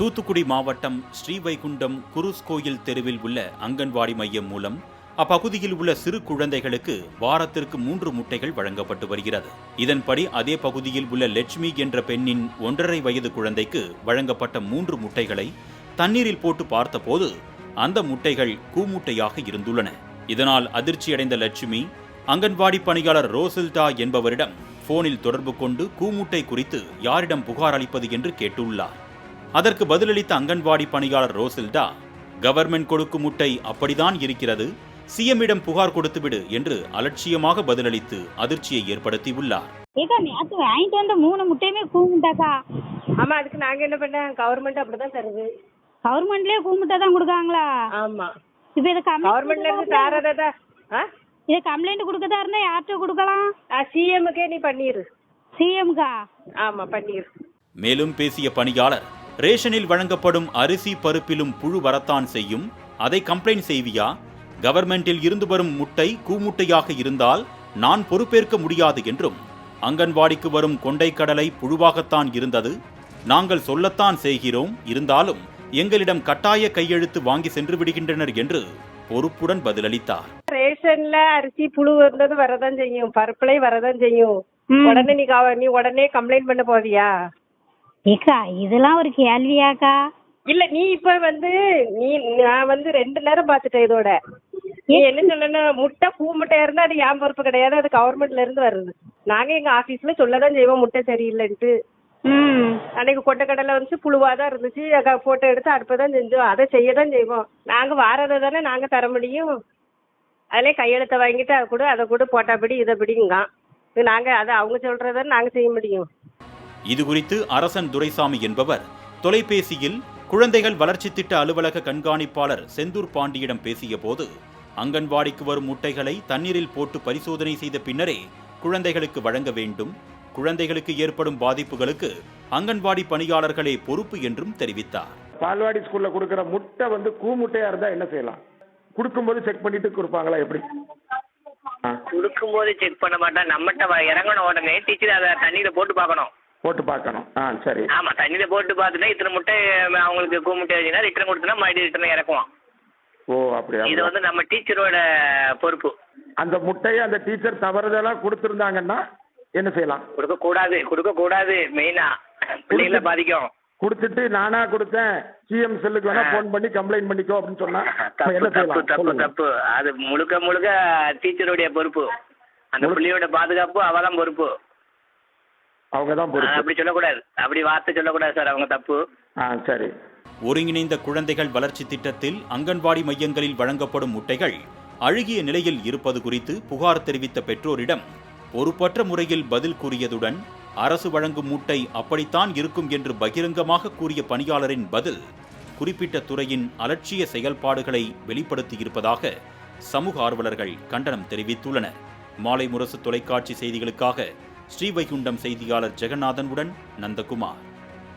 தூத்துக்குடி மாவட்டம் ஸ்ரீவைகுண்டம் குருஸ் கோயில் தெருவில் உள்ள அங்கன்வாடி மையம் மூலம் அப்பகுதியில் உள்ள சிறு குழந்தைகளுக்கு வாரத்திற்கு மூன்று முட்டைகள் வழங்கப்பட்டு வருகிறது. இதன்படி அதே பகுதியில் உள்ள லட்சுமி என்ற பெண்ணின் ஒன்றரை வயது குழந்தைக்கு வழங்கப்பட்ட மூன்று முட்டைகளை தண்ணீரில் போட்டு பார்த்தபோது அந்த முட்டைகள் கூமுட்டையாக இருந்துள்ளன. இதனால் அதிர்ச்சியடைந்த லட்சுமி அங்கன்வாடி பணியாளர் ரோசில்டா என்பவரிடம் போனில் தொடர்பு கொண்டு கூமுட்டை குறித்து யாரிடம் புகார் அளிப்பது என்று கேட்டுள்ளார். அதற்கு பதிலளித்த அங்கன்வாடி பணியாளர் ரோசில்டா கவர்மெண்ட் கொடுக்கும் முட்டை அப்படிதான் இருக்கிறது. சிஎம்மிடம் புகார் கொடுத்துவிடு என்று அலட்சியமாக பதிலளித்து அதிர்ச்சியை ஏற்படுத்தியுள்ளார். ஏக்கா வாங்கிட்டு வந்த மூணு முட்டையுமே கூமுட்டாக்கா? ஆமா அதுக்கு நாங்க என்ன பண்ண? கவர்மெண்ட் அப்படிதான் தருது. கவர்மெண்ட்லயே கூமுட்டை தான் கொடுக்காங்களா ஆமா. இப்போ இதை கவர்மெண்ட்ல இருந்து தரதா இதை கம்ப்ளைண்ட் கொடுக்கதா இருந்தா யார்கிட்ட கொடுக்கலாம்? சிஎம்முக்கே நீ பண்ணிரு. சிஎம்கா ஆமா பண்ணிரு. மேலும் பேசிய பணியாளர் ரேஷனில் வழங்கப்படும் அரிசி பருப்பிலும் புழு வரத்தான் செய்யும். அதை கம்ப்ளைண்ட் செய்வியா? கவர்மெண்டில் இருந்து வரும் முட்டை கூமுட்டையாக இருந்தால் நான் பொறுப்பேற்க முடியாது என்றும். அங்கன்வாடிக்கு வரும் கொண்டைக்கடலை புழுவாகத்தான் இருந்தது. நாங்கள் சொல்லத்தான் செய்கிறோம். இருந்தாலும் எங்களிடம் கட்டாய கையெழுத்து வாங்கி சென்று விடுகின்றனர் என்று பொறுப்புடன் பதிலளித்தார். ரேஷன்ல அரிசி புழு இருந்தது வரதான் செய்யும். பருப்புலையும் வரதான் செய்யும். உடனே நீ நீ உடனே கம்ப்ளைண்ட் பண்ண போவியா? ஏக்கா இதெல்லாம் ஒரு கேள்வியாக்கா. இல்ல நீ இப்ப வந்து நீ நான் வந்து ரெண்டு நேரம் பாத்துட்டேன் இதோட. நீ என்ன சொல்லணும் முட்டை பூ முட்டையா இருந்தா அது என் பொறுப்பு கிடையாது. அது கவர்மெண்ட்ல இருந்து வருது. நாங்க எங்க ஆபீஸ்ல சொல்லதான் செய்வோம் முட்டை சரியில்லைன்ட்டு. அன்னைக்கு கொண்டக்கடலை வந்து புழுவா தான் இருந்துச்சு. போட்டோ எடுத்து அடுப்பதான் செஞ்சோம். அதை செய்ய தான் செய்வோம். நாங்க வாரதை தானே நாங்க தர முடியும். அதிலே கையெழுத்தை வாங்கிட்டு அதை கூட அதை கூட போட்டாப்படி இதை பிடிங்க நாங்க அதை அவங்க சொல்றதை நாங்க செய்ய முடியும். இது குறித்து அரசன் துரைசாமி என்பவர் தொலைபேசியில் குழந்தைகள் வளர்ச்சி திட்ட அலுவலக கண்காணிப்பாளர் செந்தூர் பாண்டியிடம் பேசிய போது அங்கன்வாடிக்கு வரும் முட்டைகளை தண்ணீரில் போட்டு பரிசோதனை செய்த பின்னரே குழந்தைகளுக்கு வழங்க வேண்டும். குழந்தைகளுக்கு ஏற்படும் பாதிப்புகளுக்கு அங்கன்வாடி பணியாளர்களே பொறுப்பு என்றும் தெரிவித்தார். பால்வாடி ஸ்கூல்ல கொடுக்குற முட்டை வந்து கூ முட்டையா இருந்தா என்ன செய்யலாம்? கொடுக்கும்போது செக் பண்ணிட்டு கொடுப்பாங்களா எப்படி? கொடுக்கும்போது செக் பண்ண மாட்டான் நம்மகிட்ட இறங்கின உடனே. டீச்சர் அதை தண்ணியில போட்டு பார்க்கணும். போட்டு பார்க்கணும். ஆ சரி. ஆமா தண்ணியில போட்டு பார்த்துட்டா இத்தனை முட்டை அவங்களுக்கு கூ முட்டை வச்சுன்னா ரிட்டர்ன் கொடுத்தனா மறுபடியும் ரிட்டர்ன் இறக்குவான். ஓ அப்படியா? இது வந்து நம்ம டீச்சரோட பொறுப்பு. அந்த முட்டையை அந்த டீச்சர் தவறுதலா கொடுத்துருந்தாங்கன்னா என்ன செய்யலாம்? கொடுக்க கூடாது கொடுக்க கூடாது மெயினா பிள்ளைகளை பாதிக்கும். கொடுத்துட்டு நானா கொடுத்தேன் சிஎம் செல்லுக்கு வேணா ஃபோன் பண்ணி கம்ப்ளைண்ட் பண்ணிக்கோ அப்படின்னு சொன்னா தப்பு என்ன தப்பு தப்பு. தப்பு. அது முழுக்க முழுக்க டீச்சருடைய பொறுப்பு. அந்த பிள்ளையோட பாதுகாப்பு அவதான் பொறுப்பு. அவங்க தான் பொறுப்பு அப்படி சொல்லக்கூடாது. அப்படி வார்த்தை சொல்லக்கூடாது சார் அவங்க தப்பு. ஆ சரி. ஒருங்கிணைந்த குழந்தைகள் வளர்ச்சி திட்டத்தில் அங்கன்வாடி மையங்களில் வழங்கப்படும் முட்டைகள் அழுகிய நிலையில் இருப்பது குறித்து புகார் தெரிவித்த பெற்றோரிடம் பொறுப்பற்ற முறையில் பதில் கூறியதுடன் அரசு வழங்கும் முட்டை அப்படித்தான் இருக்கும் என்று பகிரங்கமாக கூறிய பணியாளரின் பதில் குறிப்பிட்ட துறையின் அலட்சிய செயல்பாடுகளை வெளிப்படுத்தியிருப்பதாக சமூக ஆர்வலர்கள் கண்டனம் தெரிவித்துள்ளனர். மாலை முரசு தொலைக்காட்சி செய்திகளுக்காக ஸ்ரீவைகுண்டம் செய்தியாளர் ஜெகநாதனுடன் நந்தகுமார்.